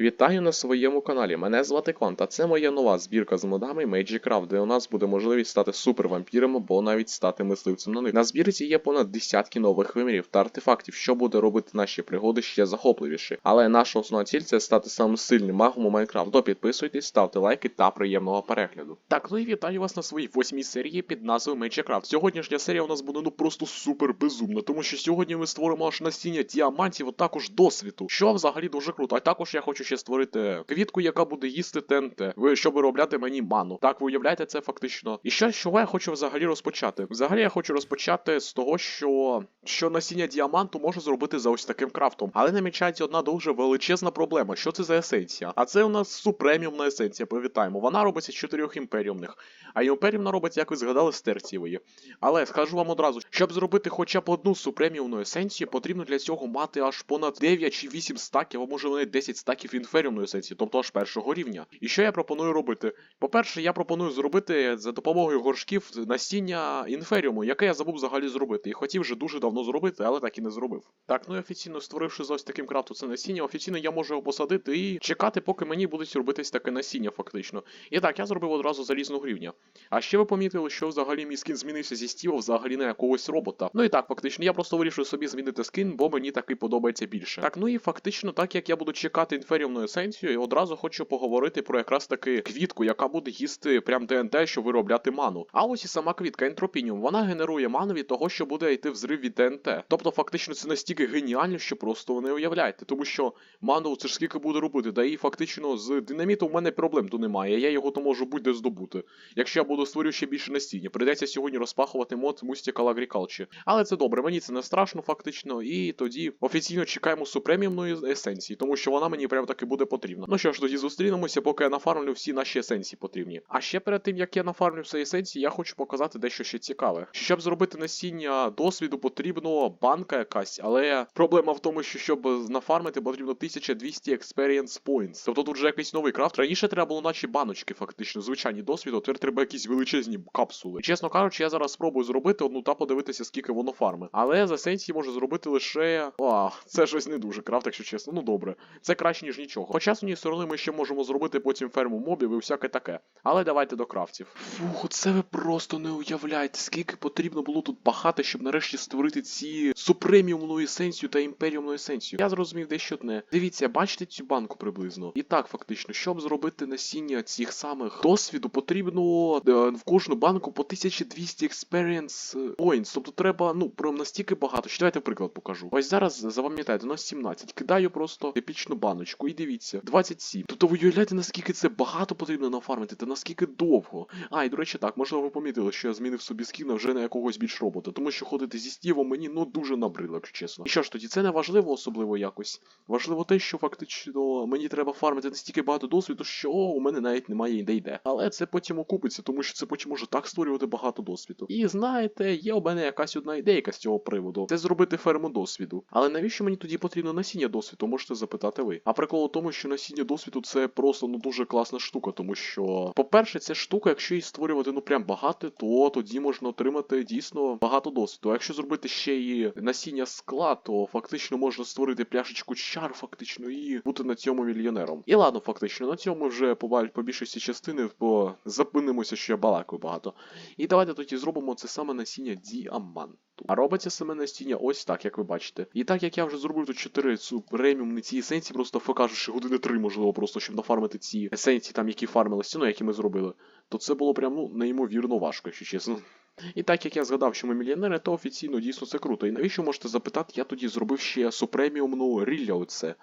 Вітаю на своєму каналі. Мене звати Кван, та це моя нова збірка з модами Magic Craft, де у нас буде можливість стати супервампіром або навіть стати мисливцем на них. На збірці є понад десятки нових вимірів та артефактів, що буде робити наші пригоди ще захопливіші. Але наша основна ціль це стати самим сильним магом у Майнкрафт. То підписуйтесь, ставте лайки та приємного перегляду. Так, ну і вітаю вас на своїй восьмій серії під назвою Magic Craft. Сьогоднішня серія у нас буде ну просто супер безумна, тому що сьогодні ми створимо аж насіння діамантів, а також досвіду, що взагалі дуже круто. А також я хочу ще створити квітку, яка буде їсти ТНТ, ви щоб виробляти мені ману. Так, ви уявляєте це фактично. І що, з чого я хочу взагалі розпочати? Взагалі я хочу розпочати з того, що, що насіння діаманту можна зробити за ось таким крафтом. Але намічається одна дуже величезна проблема. Що це за есенція? А це у нас супреміумна есенція. Привітаємо. Вона робиться з чотирьох імперіумних. А імперіумна робиться, як ви згадали, з терцієвої. Але скажу вам одразу, щоб зробити хоча б одну супреміумну есенцію, потрібно для цього мати аж понад 9 чи 8 стаків, а може навіть 10 стаків інферіумної есенції, тобто аж першого рівня. І що я пропоную робити? По-перше, я пропоную зробити за допомогою горшків насіння інферіуму, яке я забув взагалі зробити. І хотів вже дуже давно зробити, але так і не зробив. Так, ну і офіційно створивши з ось таким крафту це насіння, офіційно я можу його посадити і чекати, поки мені будуть робитись таке насіння, фактично. І так, я зробив одразу залізного рівня. А ще ви помітили, що взагалі мій скін змінився зі Стіва взагалі на якогось робота. Ну і так, фактично, я просто вирішив собі змінити скін, бо мені такий подобається більше. Так, ну і фактично, так як я буду чекати інферіумну есенцію, я одразу хочу поговорити про якраз таки квітку, яка буде їсти прям ТНТ, щоб виробляти ману. А ось і сама квітка Ентропініум, вона генерує ману від того, що буде йти взрив від ТНТ. Тобто, фактично, це настільки геніально, що просто не уявляєте, тому що ману це ж скільки буде робити, да і фактично з динамітом в мене проблем то немає. Я його то можу будь-де здобути. Якщо я буду створювати ще більше настіння, прийдеться сьогодні розпахувати мод Mystical Agriculture. Але це добре, мені це не страшно, фактично, і тоді офіційно чекаємо супреміумної есенції, тому що вона мені прям таки буде потрібна. Ну що ж, тоді зустрінемося, поки я нафармлю всі наші есенції потрібні. А ще перед тим як я нафармлю всі есенції, я хочу показати дещо ще цікаве. Щоб зробити насіння досвіду, потрібно банка якась, але проблема в тому, що щоб нафармити, потрібно 1200 experience points. Тобто тут вже якийсь новий крафт. Раніше треба було наче баночки, фактично, звичайні досвіду, тепер треба якісь величезні капсули. Чесно кажучи, я зараз спробую зробити одну та подивитися, скільки воно фарми. Але за есенції можу зробити лише. О, це щось не дуже крафт, якщо чесно. Ну добре. Це краще, ніж нічого. Хоча з однієї сторони ми ще можемо зробити потім ферму мобів і всяке таке. Але давайте до крафтів. Фух, це ви просто не уявляєте, скільки потрібно було тут пахати, щоб нарешті створити ці супреміумну есенцію та імперіумну есенцію. Я зрозумів дещо одне. Дивіться, бачите цю банку приблизно. І так, фактично, щоб зробити насіння цих самих досвіду, потрібно е, в кожну банку по 1200 experience points. Тобто треба, ну, прям настільки багато. Що давайте приклад покажу. Ось зараз запам'ятайте, у нас 17. Кидаю просто епічну баночку і дивіться, 27. Тобто ви уявляєте, наскільки це багато потрібно нафармити, та наскільки довго. А, і до речі, так, можливо, ви помітили, що я змінив собі скіна вже на якогось більш робота, тому що ходити зі стівом мені ну дуже набрило, якщо чесно. І що ж тоді, це не важливо особливо якось. Важливо те, що фактично мені треба фармити настільки багато досвіду, що у мене навіть немає ідей де. Але це потім окупиться, тому що це потім може так створювати багато досвіду. І знаєте, є у мене якась одна ідейка з цього приводу. Це зробити ферму досвіду. Але навіщо мені тоді потрібно насіння досвіду, можете запитати ви. А прикол у тому, що насіння досвіду це просто ну дуже класна штука, тому що, по-перше, ця штука, якщо її створювати ну прям багато, то тоді можна отримати дійсно багато досвіду. А якщо зробити ще і насіння скла, то фактично можна створити пляшечку чар, фактично, і бути на цьому мільйонером. І ладно, фактично, на цьому вже по, по більшості частини, бо запинимося, що я балакаю багато. І давайте тоді зробимо це саме насіння діаманту. А робиться саме насіння ось так, як ви бачите. І так як я вже зробив тут 4 цю преміумні ці есенції, просто покажу, години 3, можливо, просто щоб нафармити ці есенції, там, які фармилися, ну, які ми зробили, то це було прям ну, неймовірно важко, якщо чесно. І так як я згадав, що ми мільйонери, то офіційно дійсно це круто. І навіщо можете запитати, я тоді зробив ще супреміумну рілля оце.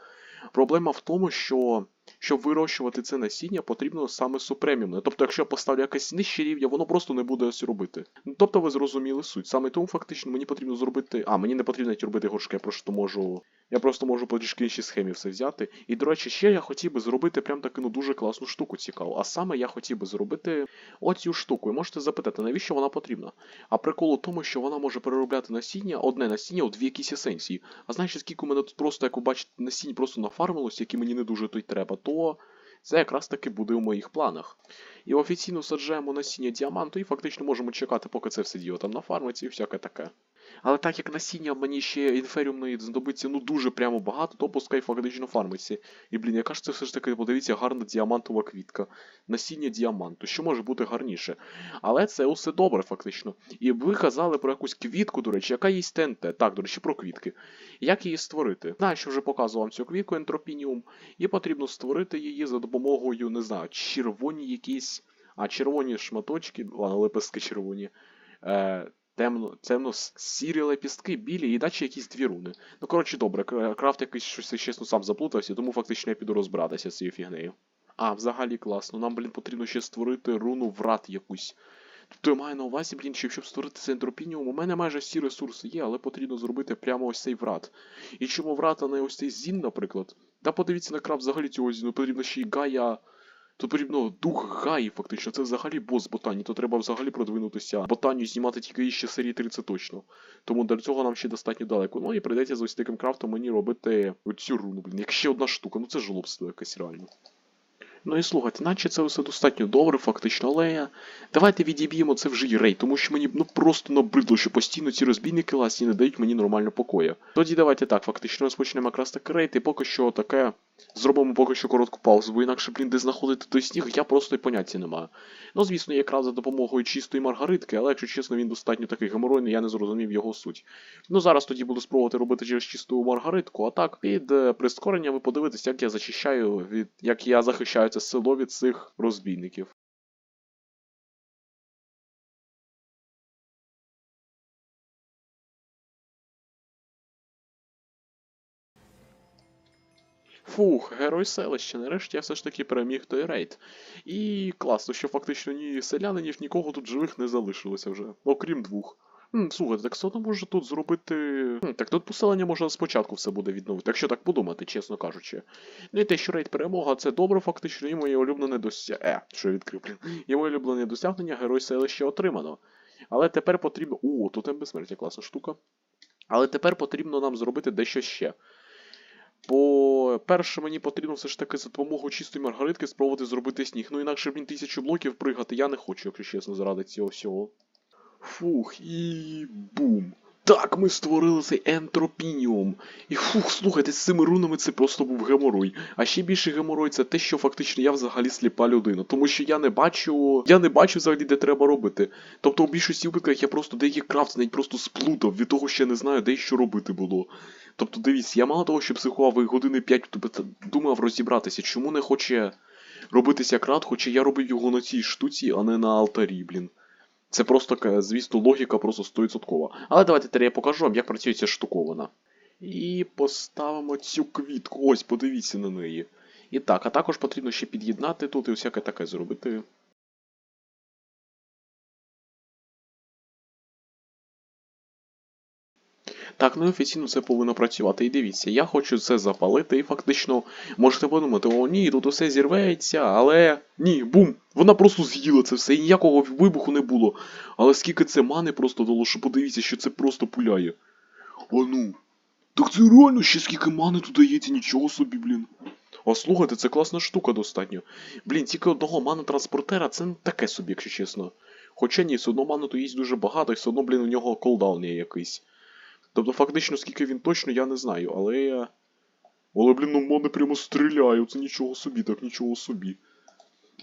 Проблема в тому, що щоб вирощувати це насіння, потрібно саме супреміумне. Тобто, якщо я поставлю якесь нижче рівня, воно просто не буде ось робити. Тобто ви зрозуміли суть. Саме тому фактично мені потрібно зробити. А, мені не потрібно робити горшки, я просто можу. Я просто можу по трішки іншій схемі все взяти. І, до речі, ще я хотів би зробити прям таку ну, дуже класну штуку цікаву. А саме я хотів би зробити оцю штуку. І можете запитати, навіщо вона потрібна? А прикол у тому, що вона може переробляти насіння, одне насіння у дві якісь есенції. А знаєте, скільки у мене тут просто, як ви бачите, насінь просто нафармилось, які мені не дуже й треба, то це якраз таки буде у моїх планах. І офіційно саджаємо насіння діаманту і фактично можемо чекати, поки це все діло там нафармиться і всяке таке. Але так як насіння мені ще інферіумної знадобиться ну дуже прямо багато, то пускай фактично фармиться. І блін, яка ж це все ж таки, подивіться, гарна діамантова квітка. Насіння діаманту. Що може бути гарніше? Але це усе добре, фактично. І ви казали про якусь квітку, до речі, яка є ТНТ. Так, до речі, про квітки. Як її створити? Знаю, що вже показував вам цю квітку ентропініум, і потрібно створити її за допомогою, не знаю, червоні якісь. А червоні шматочки, ладно, лепестки червоні. Е, темно, темно сірі лепістки, білі і дачі якісь дві руни. Ну, коротше, добре, крафт якийсь щось чесно сам заплутався, тому фактично я піду розбиратися з цією фігнею. А, взагалі класно. Нам, блін, потрібно ще створити руну врат якусь. Тобто я маю на увазі, блін, що щоб створити цей ентропініум, у мене майже всі ресурси є, але потрібно зробити прямо ось цей врат. І чому врат, а не ось цей зін, наприклад? Та подивіться на крафт взагалі цього зіну, потрібно ще й Гая. Тут потрібно дух Гаї, фактично. Це взагалі бос ботані, то треба взагалі продвинутися. Ботанію знімати тільки ще серії 30 точно. Тому до цього нам ще достатньо далеко. Ну і прийдеться з ось таким крафтом мені робити оцю руну, блін. Як ще одна штука, ну це жлобство якесь реально. Ну і слухайте, наче це все достатньо добре, фактично, але давайте відіб'ємо це вже й рей, тому що мені ну просто набридло, що постійно ці розбійники ласні не дають мені нормально покоя. Тоді давайте так, фактично розпочнемо якраз таки рейд, і поки що таке. Зробимо поки що коротку паузу, бо інакше, блін, де знаходити той сніг, я просто й поняття не маю. Ну, звісно, якраз за допомогою чистої маргаритки, але якщо чесно, він достатньо такий геморойний, я не зрозумів його суть. Ну зараз тоді буду спробувати робити через чисту маргаритку, а так під е, прискоренням ви подивитесь, як я зачищаю від як я захищаю це село від цих розбійників. Фух, герой селища, нарешті я все ж таки переміг той рейд. І класно, що фактично ні селянинів, нікого тут живих не залишилося вже, окрім двох. Слухайте, так все одно може тут зробити. Так тут поселення може спочатку все буде відновити, якщо так подумати, чесно кажучи. Ну і те, що рейд перемога, це добре, фактично, і моє улюблене досягнення. Е, що відкрив, блін. І моє улюблене досягнення герой селища отримано. Але тепер потрібно. О, тут безсмертя, класна штука. Але тепер потрібно нам зробити дещо ще. Бо перше мені потрібно все ж таки за допомогою чистої маргаритки спробувати зробити сніг. Ну інакше, блін, тисячу блоків пригати я не хочу, якщо чесно, заради цього всього. Фух, і бум. Так, ми створили цей ентропініум. І фух, слухайте, з цими рунами це просто був геморой. А ще більше геморой це те, що фактично я взагалі сліпа людина. Тому що я не бачу. Я не бачу взагалі, де треба робити. Тобто у більшості випадках я просто деякі крафти навіть просто сплутав від того, що я не знаю, де і що робити було. Тобто, дивіться, я мало того, що психував і години 5 тобто, думав розібратися, чому не хоче робитися крат, хоча я робив його на цій штуці, а не на алтарі, блін. Це просто, звісно, логіка просто 100%. Але давайте тепер я покажу вам, як працює ця штуковина. І поставимо цю квітку. Ось, подивіться на неї. І так, а також потрібно ще під'єднати тут і всяке таке зробити. Так, ну офіційно це повинно працювати. І дивіться, я хочу це запалити, і фактично можете подумати, о ні, тут усе зірветься, але ні, бум! Вона просто з'їла це все, і ніякого вибуху не було. Але скільки це мани просто дало, що подивіться, що це просто пуляє. А ну. Так це реально ще скільки мани тут дається, нічого собі, блін. А слухайте, це класна штука достатньо. Блін, тільки одного мана транспортера це не таке собі, якщо чесно. Хоча ні, все одно ману то є дуже багато, і все одно, блін, у нього колдаун є якийсь. Тобто, фактично, скільки він точно, я не знаю, але. Але, блін, ну мене прямо стріляє, це нічого собі, так нічого собі.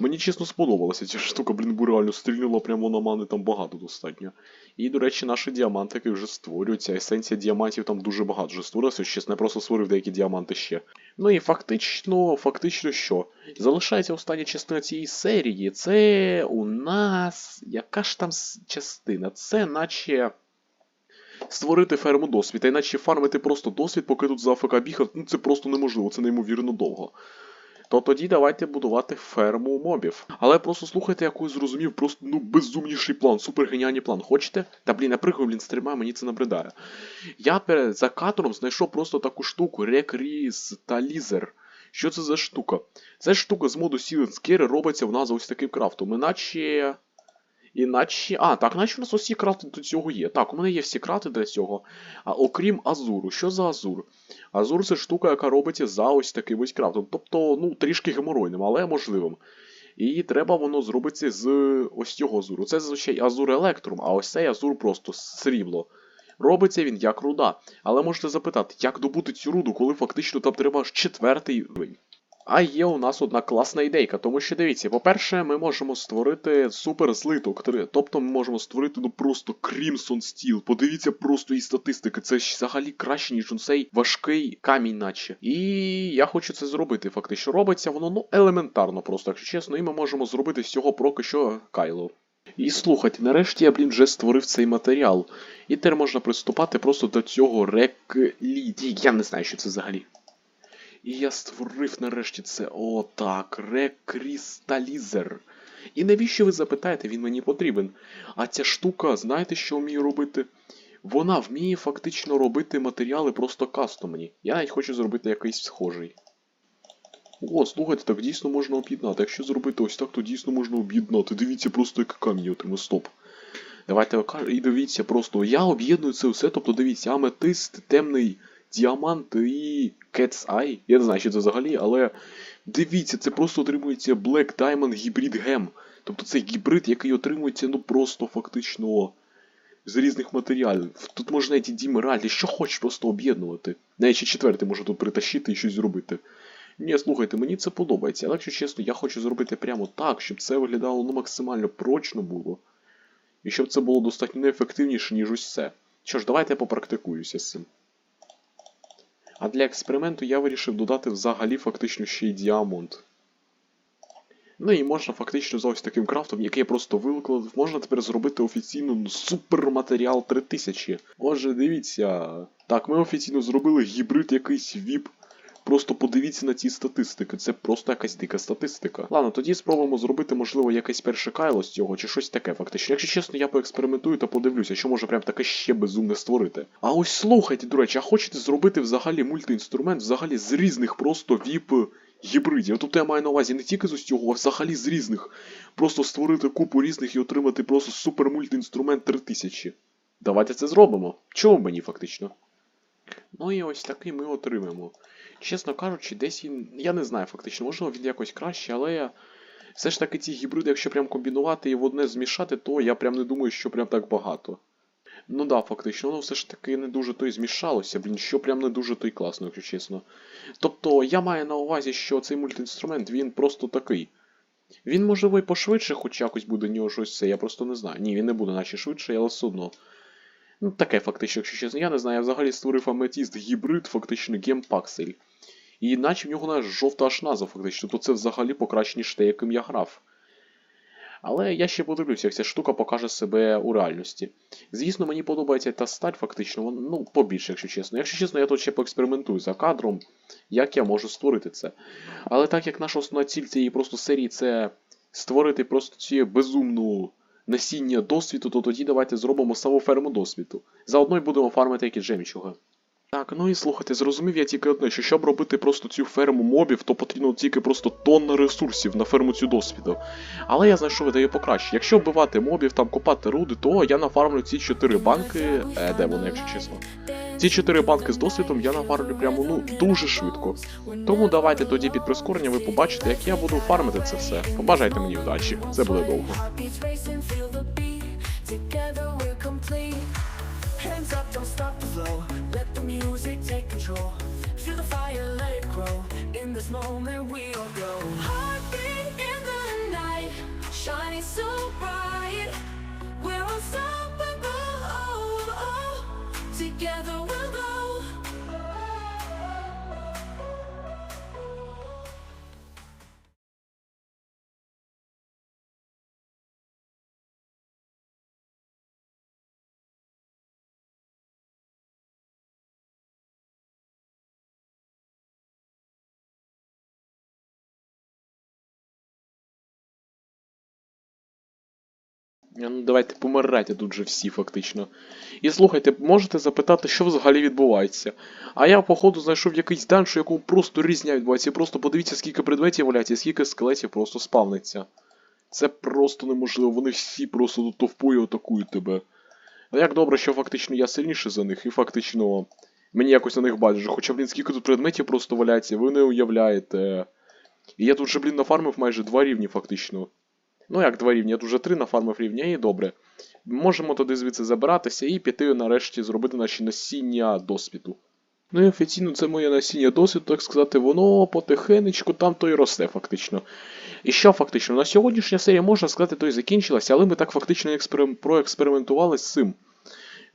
Мені чесно сподобалася ця штука, блін, бо реально стрільнула прямо на мани там багато достатньо. І, до речі, наші діамантики вже створюються. Есенція діамантів там дуже багато вже створилася, чесно, я просто створив деякі діаманти ще. Ну і фактично, фактично що? Залишається остання частина цієї серії. Це у нас. Яка ж там частина? Це наче. Створити ферму досвіта, іначе фармити просто досвід, поки тут за АФК бігав, ну це просто неможливо, це неймовірно довго. То тоді давайте будувати ферму мобів. Але просто слухайте, який зрозумів, просто ну безумніший план, супер геніальний план. Хочете? Та блін, я пригаю, блін, стріма, мені це набридає. Я перед за кадром знайшов просто таку штуку, рекріз та лізер. Що це за штука? Це штука з моду Silent Scare робиться в нас ось таким крафтом. Іначе. Іначе. А, так, наче у нас усі крати до цього є. Так, у мене є всі крати для цього. А окрім Азуру. Що за Азур? Азур це штука, яка робиться за ось таким ось крафтом. Тобто, ну, трішки геморойним, але можливим. І треба воно зробити з ось цього азуру. Це зазвичай азур електрум, а ось цей азур просто срібло. Робиться він як руда. Але можете запитати, як добути цю руду, коли фактично там треба аж четвертий рівень. А є у нас одна класна ідейка, тому що дивіться, по-перше, ми можемо створити супер злиток 3. Тобто ми можемо створити ну просто Crimson Steel. Подивіться просто і статистики. Це ж взагалі краще, ніж цей важкий камінь, наче. І я хочу це зробити. Фактично робиться воно ну елементарно, просто, якщо чесно, і ми можемо зробити з цього поки що Кайло. І слухайте, нарешті я, блін, вже створив цей матеріал. І тепер можна приступати просто до цього рекліді. Я не знаю, що це взагалі. І я створив нарешті це. О, так, рекрісталізер. І навіщо ви запитаєте, він мені потрібен? А ця штука, знаєте, що вміє робити? Вона вміє фактично робити матеріали просто кастомні. Я навіть хочу зробити якийсь схожий. О, слухайте, так дійсно можна об'єднати. Якщо зробити ось так, то дійсно можна об'єднати. Дивіться просто, як камінь отримав. Стоп. Давайте і дивіться просто. Я об'єдную це все, тобто дивіться, аметист, темний діамант і Cat's Eye. Я не знаю, що це взагалі, але дивіться, це просто отримується Black Diamond Hybrid Gem. Тобто це гібрид, який отримується, ну просто фактично з різних матеріалів. Тут можна навіть і дімеральні, що хочеш просто об'єднувати. Навіть ще четвертий можу тут притащити і щось зробити. Ні, слухайте, мені це подобається, але якщо чесно, я хочу зробити прямо так, щоб це виглядало ну, максимально прочно було. І щоб це було достатньо неефективніше, ніж ось це. Що ж, давайте я попрактикуюся з цим. А для експерименту я вирішив додати взагалі фактично ще й діамонт. Ну і можна фактично за ось таким крафтом, який я просто викладав, можна тепер зробити офіційно суперматеріал 3000. Отже, дивіться. Так, ми офіційно зробили гібрид якийсь VIP. Просто подивіться на ці статистики, це просто якась дика статистика. Ладно, тоді спробуємо зробити, можливо, якесь перше кайло з цього, чи щось таке, фактично. Якщо чесно, я поекспериментую та подивлюся, що може прям таке ще безумне створити. А ось слухайте, до речі, а хочете зробити взагалі мультиінструмент, взагалі з різних просто віп гібридів. Тобто я маю на увазі не тільки з ось цього, а взагалі з різних. Просто створити купу різних і отримати просто супер мультиінструмент 3000. Давайте це зробимо. Чому мені фактично? Ну і ось такий ми отримаємо. Чесно кажучи, десь. Я не знаю фактично, можливо він якось краще, але все ж таки ці гібриди, якщо прям комбінувати і в одне змішати, то я прям не думаю, що прям так багато. Ну да, фактично, воно все ж таки не дуже то й змішалося, блін, що прям не дуже то й класно, якщо чесно. Тобто я маю на увазі, що цей мультиінструмент, він просто такий. Він, можливо, і пошвидше, хоч якось буде нього щось це, я просто не знаю. Ні, він не буде наче швидше, але все одно. Ну, таке фактично, якщо чесно, я не знаю, я взагалі створив аметіст гібрид, фактично гемпаксель. І наче в нього навіть жовта аж назва, фактично, то це взагалі покраще, ніж те, яким я грав. Але я ще подивлюся, як ця штука покаже себе у реальності. Звісно, мені подобається та сталь, фактично, ну, побільше, якщо чесно. Якщо чесно, я тут ще поекспериментую за кадром, як я можу створити це. Але так як наша основна ціль цієї просто серії це створити просто цю безумну насіння досвіду, то тоді давайте зробимо саму ферму досвіду. Заодно й будемо фармити якісь жемчуга. Так, ну і слухайте, зрозумів я тільки одне, що щоб робити просто цю ферму мобів, то потрібно тільки просто тонна ресурсів на ферму цю досвіду. Але я знайшов ідею покраще. Якщо вбивати мобів, там копати руди, то я нафармлю ці 4 банки. Е, де вони, якщо чесно? Ці 4 банки з досвідом я нафармлю прямо ну дуже швидко. Тому давайте тоді під прискоренням ви побачите, як я буду фармити це все. Побажайте мені вдачі, це буде довго. Hands up, don't stop the flow. Let the music take control. Feel the fire, let it grow. In this moment we all go. Heartbeat in the night, shining so bright. We're unstoppable. Oh, oh. Together we'll go. Ну давайте помирайте тут же всі, фактично. І слухайте, можете запитати, що взагалі відбувається. А я, походу, знайшов якийсь данж, у якому просто різня відбувається. І просто подивіться, скільки предметів валяється, і скільки скелетів просто спавниться. Це просто неможливо, вони всі просто тут товпою атакують тебе. А як добре, що фактично я сильніший за них, і фактично мені якось на них байдуже. Хоча, блін, скільки тут предметів просто валяється, ви не уявляєте. І я тут же, блін, нафармив майже два рівні, фактично. Ну як два рівні, я тут вже три нафармив рівня і добре. Можемо туди звідси забиратися і піти нарешті зробити наші насіння досвіду. Ну і офіційно це моє насіння досвіду, так сказати, воно потихенечку там то й росте фактично. І що фактично? На сьогоднішня серія, можна сказати, то й закінчилася, але ми так фактично експерим... проекспериментували з цим.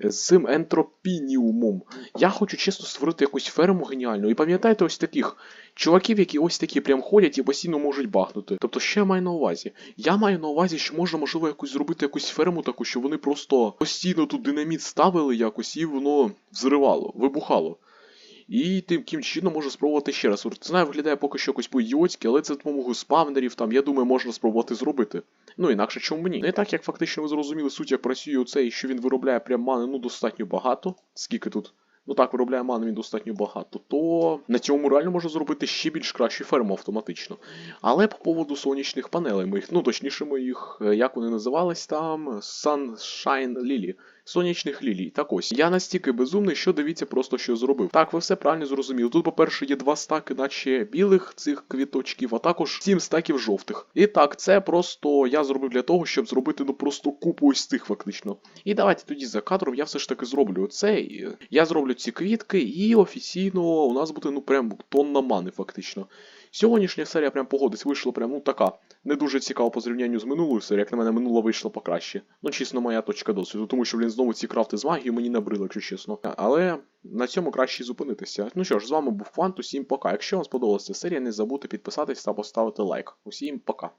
З цим ентропініумом. Я хочу чесно створити якусь ферму геніальну. І пам'ятаєте ось таких чуваків, які ось такі прям ходять і постійно можуть бахнути. Тобто, що я маю на увазі? Я маю на увазі, що можна, можливо, якусь зробити якусь ферму таку, що вони просто постійно тут динаміт ставили якось, і воно взривало, вибухало. І таким чином можна спробувати ще раз. Це знаю, виглядає поки що якось по-ідіотськи, але це за допомогою спавнерів, там, я думаю, можна спробувати зробити. Ну, інакше чому б ні. Не так, як фактично ви зрозуміли суть, як працює оцей, що він виробляє прям мани, ну, достатньо багато. Скільки тут? Ну так, виробляє мани він достатньо багато, то на цьому реально можна зробити ще більш кращу ферму автоматично. Але по поводу сонячних панелей моїх, ну точніше моїх, е, як вони називались там, Sunshine Lily. Сонячних лілій. Так ось, я настільки безумний, що дивіться просто, що зробив. Так, ви все правильно зрозуміли. Тут, по-перше, є два стаки, наче білих цих квіточків, а також сім стаків жовтих. І так, це просто я зробив для того, щоб зробити ну просто купу ось цих фактично. І давайте тоді за кадром я все ж таки зроблю це. Я зроблю ці квітки, і офіційно у нас буде ну прям тонна мани, фактично. Сьогоднішня серія прям погодись, вийшла прям ну така не дуже цікава по зрівнянню з минулою серією, як на мене минула вийшла покраще. Ну, чесно, моя точка досвіду, тому що, блін, знову ці крафти з магією мені набрили, якщо чесно. Але на цьому краще зупинитися. Ну що ж, з вами був Квант, усім пока. Якщо вам сподобалася серія, не забудьте підписатись та поставити лайк. Усім пока.